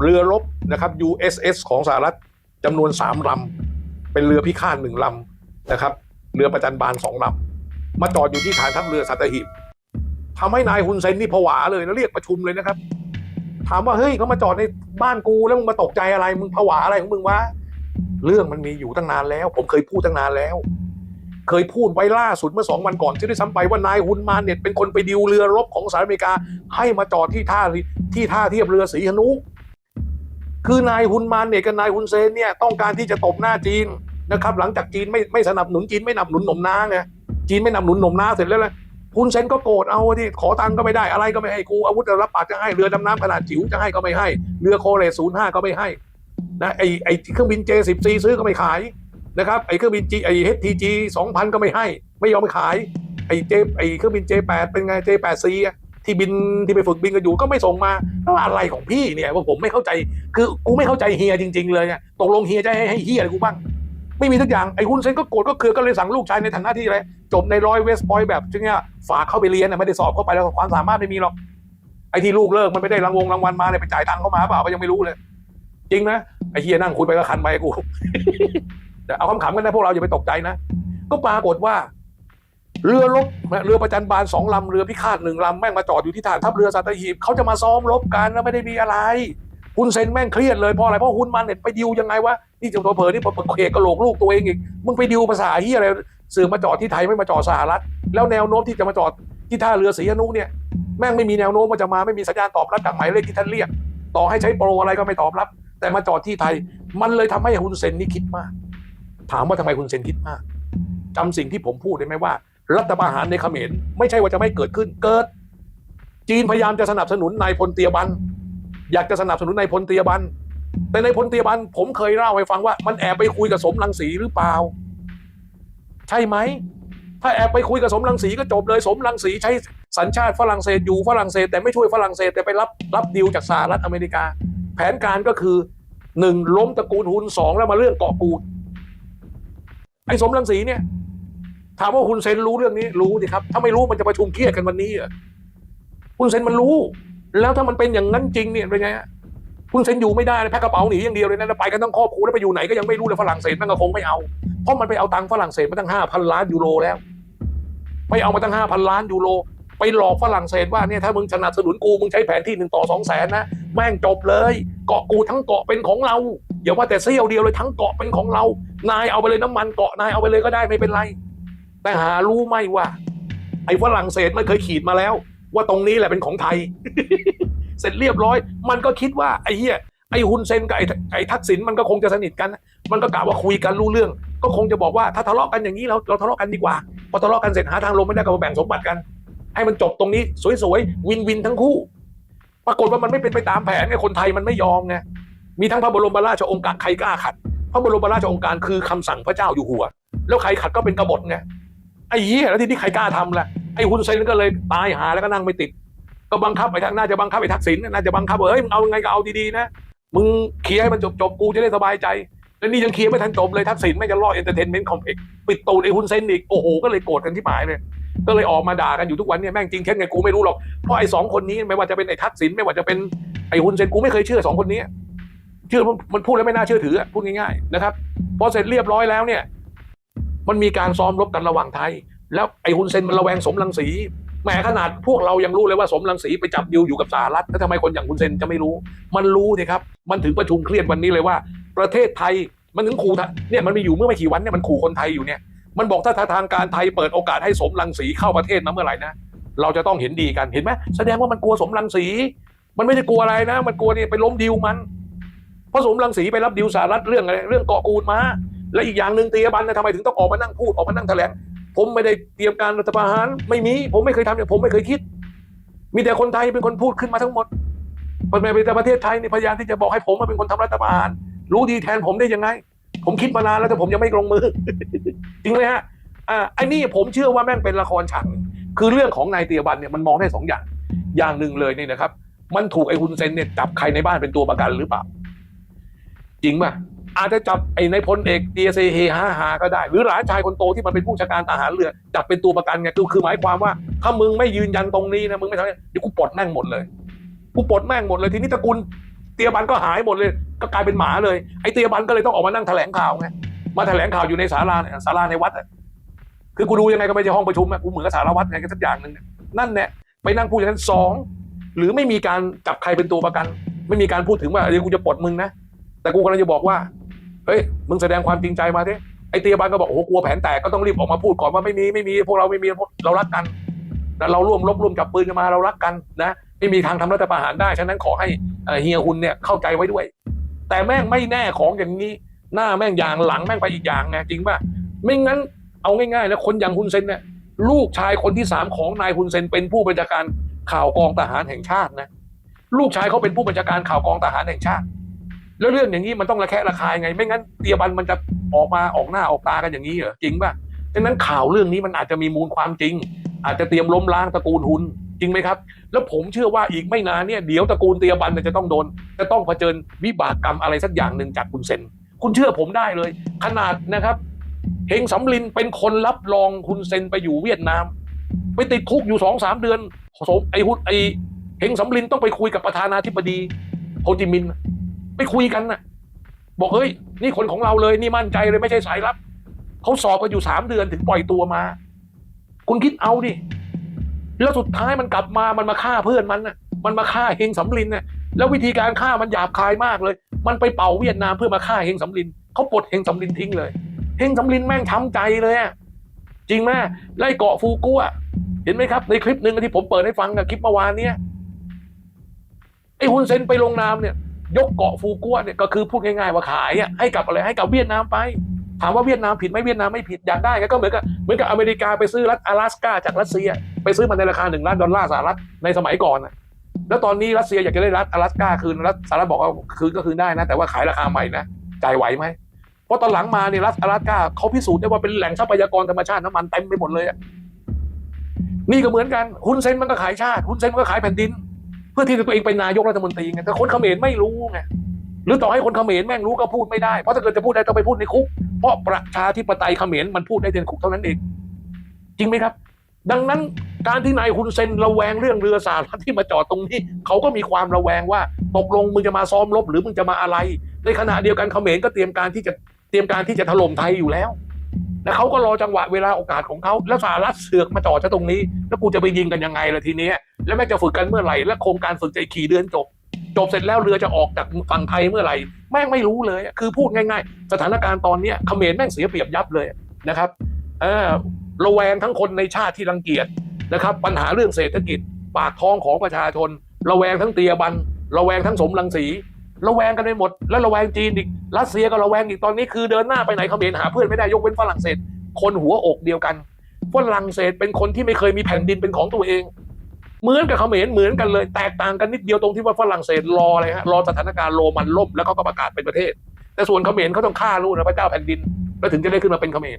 เรือรบนะครับ USS ของสหรัฐจำนวนสามลำเป็นเรือพิฆาตหนึ่งลำนะครับ เรือประจันบานสองลำมาจอดอยู่ที่ฐานทัพเรือสัตหีบทำให้นายฮุนเซนนี่ผวาเลยนะเรียกประชุมเลยนะครับ ถามว่าเฮ้ยเขามาจอดในบ้านกูแล้วมึงมาตกใจอะไรมึงผวาอะไรของมึงวะเรื่องมันมีอยู่ตั้งนานแล้ว ผมเคยพูดตั้งนานแล้ว เคยพูดไว้ล่าสุดเมื่อสองวันก่อนที่ได้ซ้ำไปว่านายฮุนมาเน็ตเป็นคนไปดิวเรือรบของสหรัฐอเมริกา ให้มาจอดที่ท่าที่ท่าเทียบเรือสีหนุ คือนายฮุนมานเน็ตกับนายฮุนเซนเนี่ยต้องการที่จะตบหน้าจีนนะครับ หลังจากจีนไม่ไม่สนับสนุนจีนไม่นับสนุนหนมน้าไงจีนไม่นับสนุนหนมน้าเสร็จแล้วเลยฮุนเซนก็โกรธเอาที่ขอตังค์ก็ไม่ได้อะไรก็ไม่ให้กูอาวุธรับปากจะให้เรือดำน้ำขนาดจิ๋วจะให้ก็ไม่ให้ เรือโคเรศูนย์ห้าก็ไม่ให้นะไอไอเครื่องบินเจสิบซีซื้อก็ไม่ขายนะครับไอเครื่องบินจีไอเฮทีจีสองพันก็ไม่ให้ ไม่ยอมขายไอเจไอเครื่องบินเจแปดเป็นไงเจแปดซี ที่บินที่ไปฝึกบินกันอยู่ก็ไม่ส่งมาแล้วอะไรของพี่เนี่ยว่าผมไม่เข้าใจ คือกูไม่เข้าใจเฮียจริง ๆ เลยเนี่ยตกลงเฮียจะให้ให้เฮียอะไรกูบ้างไม่มีทุกอย่างไอ้คุณเซนก็โกรธก็เคือก็เลยสั่งลูกชายในฐานะที่อะไรจบในร้อยเวสต์พอยต์แบบเงี้ยฝากเข้าไปเรียนนะไม่ได้สอบเข้าไปแล้วความสามารถไม่มีหรอกไอ้ที่ลูกเลิกมันไม่ได้รางวงรางวัลมาเลยไปจ่ายตังค์เข้ามาเปล่าก็ยังไม่รู้เลย จริงนะไอ้เฮียนั่งคุยไปก็คันไปกูแต่เอาคำขำกันนะพวกเราอย่าไปตกใจนะก็ปรากฏว่า เรือรบเรือประจันบานสองลำเรือพิฆาตหนึ่งลำแม่งมาจอดอยู่ที่ฐานทัพเรือสัตหีบเขาจะมาซ้อมรบกันแล้วไม่ได้มีอะไรคุณเซนแม่งเครียดเลยเพราะอะไรเพราะฮุนมันเนี่ยไปดิวยังไงวะนี่จะตัวเผลอนี่เขกกระโหลกลูกตัวเองอีกมึงไปดิวภาษาเฮียอะไรสื่อมาจอดที่ไทยไม่มาจอดสหรัฐ แล้วแนวโน้มที่จะมาจอดที่ท่าเรือศรีอนุเนี่ยแม่งไม่มีแนวโน้มว่าจะมาไม่มีสัญญาณตอบรับจากหมายเลขที่ท่านเรียก ต่อให้ใช้โปรอะไรก็ไม่ตอบรับ แต่มาจอดที่ไทย มันเลยทำให้ฮุนเซนนี่คิดมาก ถามว่าทำไมฮุนเซนคิดมากจำสิ่งที่ผมพูดได้ไหมว่า รัฐประหารในเขมรไม่ใช่ว่าจะไม่เกิดขึ้นเกิด จีนพยายามจะสนับสนุนนายพลเตียบัน อยากจะสนับสนุนนายพลเตียบัน แต่ในายพลเตียบันผมเคยเล่าให้ฟังว่ามันแอบไปคุยกับสมรังสีหรือเปล่า ใช่ไหม ถ้าแอบไปคุยกับสมรังสีก็จบเลยสมรังสีใช้สัญชาติฝรั่งเศสอยู่ฝรั่งเศส แต่ไม่ช่วยฝรั่งเศสแต่ไปรับรับดีลจากสหรัฐอเมริกา แผนการก็คือหนึ่งล้มตระกูลฮุนสองแล้วมาเรื่องเกาะกูดไอ้สมรังสีเนี่ย ถามว่าฮุนเซนรู้เรื่องนี้รู้สิครับ ถ้าไม่รู้มันจะประชุมเครียดกันวันนี้เหรอฮุนเซนมันรู้ แล้วถ้ามันเป็นอย่างนั้นจริงเนี่ยเป็นไงฮะฮุนเซนอยู่ไม่ได้แพ็คกระเป๋าหนีอย่างเดียวเลยนะไปกันทั้งครอบครัวแล้วไปอยู่ไหนก็ยังไม่รู้เลยฝรั่งเศสมันก็คงไม่เอาเพราะมันไปเอาตังค์ฝรั่งเศสมาตั้งห้าพันล้านยูโรแล้วไปเอามาตั้งห้าพันล้านยูโรไปหลอกฝรั่งเศสว่าเนี่ยถ้ามึงสนับสนุนกูมึงใช้แผนที่หนึ่งต่อสองแสนนะแม่งจบเลย เกาะกูทั้งเกาะเป็นของเราอย่าว่าแต่เสี้ยวเดียวเลยทั้งเกาะเป็นของเรา นายเอาไปเลยน้ำมันเกาะนายเอาไปเลยก็ได้ไม่เป็นไร แต่หารู้ไหมว่า ไอ้ฝรั่งเศสมันเคยขีดมาแล้ว ว่าตรงนี้แหละเป็นของไทย เสร็จเรียบร้อย มันก็คิดว่าไอ้เหี้ยไอ้ฮุนเซนกับไอ้ไอ้ทักษิณมันก็คงจะสนิทกัน มันก็กะว่าคุยกันรู้เรื่อง ก็คงจะบอกว่าถ้าทะเลาะกันอย่างนี้เราเราทะเลาะกันดีกว่าพอทะเลาะกันเสร็จหาทางลงไม่ได้ก็มาแบ่งสมบัติกัน ให้มันจบตรงนี้สวยๆวินวินทั้งคู่ ปรากฏว่ามันไม่เป็นไปตามแผนไงคนไทยมันไม่ยอมไงมีทั้งพระบรมราชโองการใครกล้าขัดพระบรมราชโองการคือคำสั่งพระเจ้าอยู่หัว แล้วใครขัดก็เป็นกบฏไง อ้เหี้ยแล้วที่นี่ใครกล้าทำล่ะไอ้ฮุนเซนก็เลยตายหาแล้วก็นั่งไม่ติด ก็บังคับไอ้ทางน่าจะบังคับไอ้ทักษิณน่าจะบังคับว่าเฮ้ยมึงเอาไงก็เอาดีๆนะมึงเคลียร์ให้มันจบจบๆกูจะได้สบายใจแล้วนี่ยังเคลียร์ไม่ทันจบเลยทักษิณไม่จะล่อเอนเตอร์เทนเมนต์คอมเพล็กซ์ปิดตูดไอ้ฮุนเซนอีกโอ้โหก็เลยโกรธกันที่หมายเลยก็เลยออกมาด่ากันอยู่ทุกวันเนี่ยแม่งจริงเท็จไงกูไม่รู้หรอกเพราะไอ้สองคนนี้ไม่ว่าจะเป็นไอ้ทักษิณไม่ว่าจะเป็นไอ้ฮุนเซนกูไม่เคยเชื่อสองคนนี้เชื่อมันพูดแล้วไม่น่าเชื่อถือพูดง่ายๆนะครับพอเสร็จเรียบร้อยแล้วเนี่ย มันมีการซ้อมรบกันระหว่างไทย แล้วไอ้ฮุนเซนมันระแวงสมรังสีแหมขนาดพวกเรายังรู้เลยว่าสมรังสีไปจับดิวอยู่กับสหรัฐแล้วทำไมคนอย่างฮุนเซนจะไม่รู้ มันรู้นี่ครับ มันถึงประชุมเครียดวันนี้เลยว่า ประเทศไทยมันถึงขู่เนี่ยมันมีอยู่เมื่อไม่กี่วันเนี่ยมันขู่คนไทยอยู่เนี่ยมันบอกถ้าทางการไทยเปิดโอกาสให้สมรังสีเข้าประเทศมาเมื่อไหร่นะเราจะต้องเห็นดีกันเห็นไหมแสดงว่ามันกลัวสมรังสี มันไม่ได้กลัวอะไรนะ มันกลัวนี่ไปล้มดิวมันเพราะสมรังสีไปรับดิวสหรัฐเรื่องอะไรเรื่องเกาะกูดมา และอีกอย่างหนึ่งเตียบันนะทำไมถึงต้องออกมานั่งพูดออกมานั่งแถลงผมไม่ได้เตรียมการรัฐประหารไม่มี ผมไม่เคยทำเนี่ยผมไม่เคยคิด มีแต่คนไทยเป็นคนพูดขึ้นมาทั้งหมดคนในประเทศไทยในพยายามที่จะบอกให้ผมมาเป็นคนทำรัฐประหารรู้ดีแทนผมได้ยังไง ผมคิดมานานแล้วแต่ผมยังไม่ลงมือ จริงไหมฮะอ่าไอ้นี่ผมเชื่อว่าแม่งเป็นละครฉากหนึ่งคือเรื่องของนายเตียบันเนี่ยมันมองได้สองอย่าง อย่างหนึ่งเลยนี่นะครับ มันถูกไอ้ฮุนเซนเนี่ยจับใครในบ้านเป็นตัวประกันหรือเปล่า จริงป่ะ อาจจะจับไอ้ในายพลเอกเดียเซเฮฮาฮาก็ได้ หรือหลานชายคนโตที่มันเป็นผู้บัญชาการทหารเรือจับเป็นตัวประกันไงคือคือหมายความว่า ถ้ามึงไม่ยืนยันตรงนี้นะมึงไม่ทำเนี่ยเดี๋ยวกูปลดแม่งหมดเลยกูปลดแม่งหมดเลยทีนี้ตระกูลเตียบันก็หายหมดเลย ก็กลายเป็นหมาเลยไอ้เตียบันก็เลยต้องออกมานั่งแถลงข่าวไงมาแถลงข่าวอยู่ในศาลาเนี่ยศาลาในวัดอะคือกูดูยังไงก็ไม่ใช่ห้องประชุมอะกูเหมือนกับสารวัตรไงก็สักอย่างหนึ่งนั่นเนี่ยไปนั่งพูดอย่างนั้นสองหรือไม่มีการจับใครเป็นตัวประกัน ไม่มีการพูดถึงว่าเดี๋ยวกูจะปลดมึงนะแต่กูกำลังจะบอกว่า เฮ้ยมึงแสดงความจริงใจมาดิไอ้เตียบันก็บอกโอ้โหกลัวแผนแตกก็ต้องรีบออกมาพูดก่อนว่าไม่มีไม่มีพวกเราไม่มีเรารักกันแต่เราร่วมรบร่วมจับปืนกันมาเรารักกันนะไม่มีทางทำรัฐประหารได้ ฉะนั้นขอให้เฮียคุณเนี่ยเข้าใจไว้ด้วย แต่แม่งไม่แน่ของอย่างนี้ หน้าแม่งอย่างหลังแม่งไปอีกอย่างไงจริงป่ะไม่งั้นเอาง่ายๆแล้วคนอย่างฮุนเซนเนี่ยลูกชายคนที่สามของนายฮุนเซนเป็นผู้บัญชาการข่าวกองทหารแห่งชาตินะลูกชายเขาเป็นผู้บัญชาการข่าวกองทหารแห่งชาติ แล้วเรื่องอย่างนี้มันต้องระแคะระคายไง ไม่งั้นเตียบันมันจะออกมาออกหน้าออกตากันอย่างนี้เหรอจริงป่ะดังนั้นข่าวเรื่องนี้มันอาจจะมีมูลความจริง อาจจะเตรียมล้มล้างตระกูลฮุนจริงไหมครับ แล้วผมเชื่อว่าอีกไม่นานเนี่ยเดี๋ยวตระกูลเตียบันจะต้องโดน จะต้องเผชิญวิบากกรรมอะไรสักอย่างหนึ่งจากคุณเซนคุณเชื่อผมได้เลย ขนาดนะครับเฮงสำลินเป็นคนรับรองคุณเซนไปอยู่เวียดนาม ไปติดคุกอยู่สองสามเดือนสมไอ้ฮุนไอ้เฮงสำลินต้องไปคุยกับประธานาธิบดีโฮจิมินห์ ไปคุยกันน่ะบอกเฮ้ยนี่คนของเราเลยนี่มั่นใจเลยไม่ใช่สายลับเขาสอบกันอยู่สามเดือนถึงปล่อยตัวมา คุณคิดเอาดิแล้วสุดท้ายมันกลับมามันมาฆ่าเพื่อนมันน่ะมันมาฆ่าเฮงสำลินน่ะแล้ววิธีการฆ่ามันหยาบคายมากเลย มันไปเป่าเวียดนามเพื่อมาฆ่าเฮงสำลินเขาปลดเฮงสำลินทิ้งเลยเฮงสำลินแม่งช้ำใจเลยอะจริงไหมไล่เกาะฟูกัวเห็นไหมครับ ในคลิปหนึ่งที่ผมเปิดให้ฟังกับคลิปเมื่อวานเนี้ยไอ้ฮุนเซนไปลงนามเนี่ย ยกเกาะฟูกัวเนี่ยก็คือพูดง่ายๆว่าขายอะให้กับอะไรให้กับเวียดนามไป ถามว่าเวียดนามผิดไหมเวียดนามไม่ผิดอยากได้ก็เหมือนกับเหมือนกับอเมริกาไปซื้อรัฐ阿拉สกาจากรัสเซีย ไปซื้อมันในราคาหนึ่งล้านดอลลาร์สหรัฐในสมัยก่อนน่ะ แล้วตอนนี้รัสเซียอยากจะได้รัฐ阿拉สกาคืนรัฐสหรัฐบอกว่าคืนก็คืนได้นะ แต่ว่าขายราคาใหม่นะจ่ายไหวไหมเพราะตอนหลังมาเนี่ยรัฐ阿拉สกาเขาพิสูจน์ได้ว่าเป็นแหล่งทรัพยากรธรรมชาติน้ำมันเต็มไปหมดเลยอะนี่ก็เหมือนกันฮุนเซนมันก็ขายชาติฮุนเซนมันก็ขายแผ่นดิน เพื่อที่จะตัวเองเป็นนายกรัฐมนตรีไงแต่คนเขมรไม่รู้ไงหรือต่อให้คนเขมรแม่งรู้ก็พูดไม่ได้เพราะถ้าเกิดจะพูดได้ต้องไปพูดในคุก เพราะประชาธิปไตยเขมรมันพูดได้ในคุกเท่านั้นเอง จริงไหมครับ ดังนั้นการที่นายฮุนเซนระแวงเรื่องเรือสหรัฐที่มาจอดตรงนี้ เขาก็มีความระแวงว่าตกลงมึงจะมาซ้อมรบหรือมึงจะมาอะไร ในขณะเดียวกันเขมรก็เตรียมการที่จะเตรียมการที่จะถล่มไทยอยู่แล้ว แล้วเขาก็รอจังหวะเวลาโอกาสของเขาแล้วสหรัฐเสือกมาจ่อดซะตรงนี้ แล้วกูจะไปยิงกันยังไงล่ะทีนี้แล้วแม่จะฝึกกันเมื่อไหร่และโครงการฝึกจะอีกกี่เดือนจบ จบเสร็จแล้วเรือจะออกจากฝั่งไทยเมื่อไหร่แม่งไม่รู้เลย คือพูดง่ายๆ สถานการณ์ตอนเนี้ยเขมรแม่งเสียเปรียบยับเลยนะครับเออระแวงทั้งคนในชาติที่รังเกียจนะครับ ปัญหาเรื่องเศรษฐกิจ ปากท้องของประชาชน ระแวงทั้งเตียบัน ระแวงทั้งสมรังสี ระแวงกันไปหมด แล้วระแวงจีนอีกรัสเซียก็ระแวงอีกตอนนี้คือเดินหน้าไปไหนเขมรหาเพื่อนไม่ได้ยกเว้นฝรั่งเศส คนหัวอกเดียวกันฝรั่งเศสเป็นคนที่ไม่เคยมีแผ่นดินเป็นของตัวเอง เหมือนกับเขมรเหมือนกันเลย แตกต่างกันนิดเดียวตรงที่ว่าฝรั่งเศสรออะไรฮะรอสถานการณ์โรมันล่มแล้วเขาก็ประกาศเป็นประเทศ แต่ส่วนเขมรเขาต้องฆ่าลูกนะพระเจ้าแผ่นดิน แล้วถึงจะได้ขึ้นมาเป็นเขมร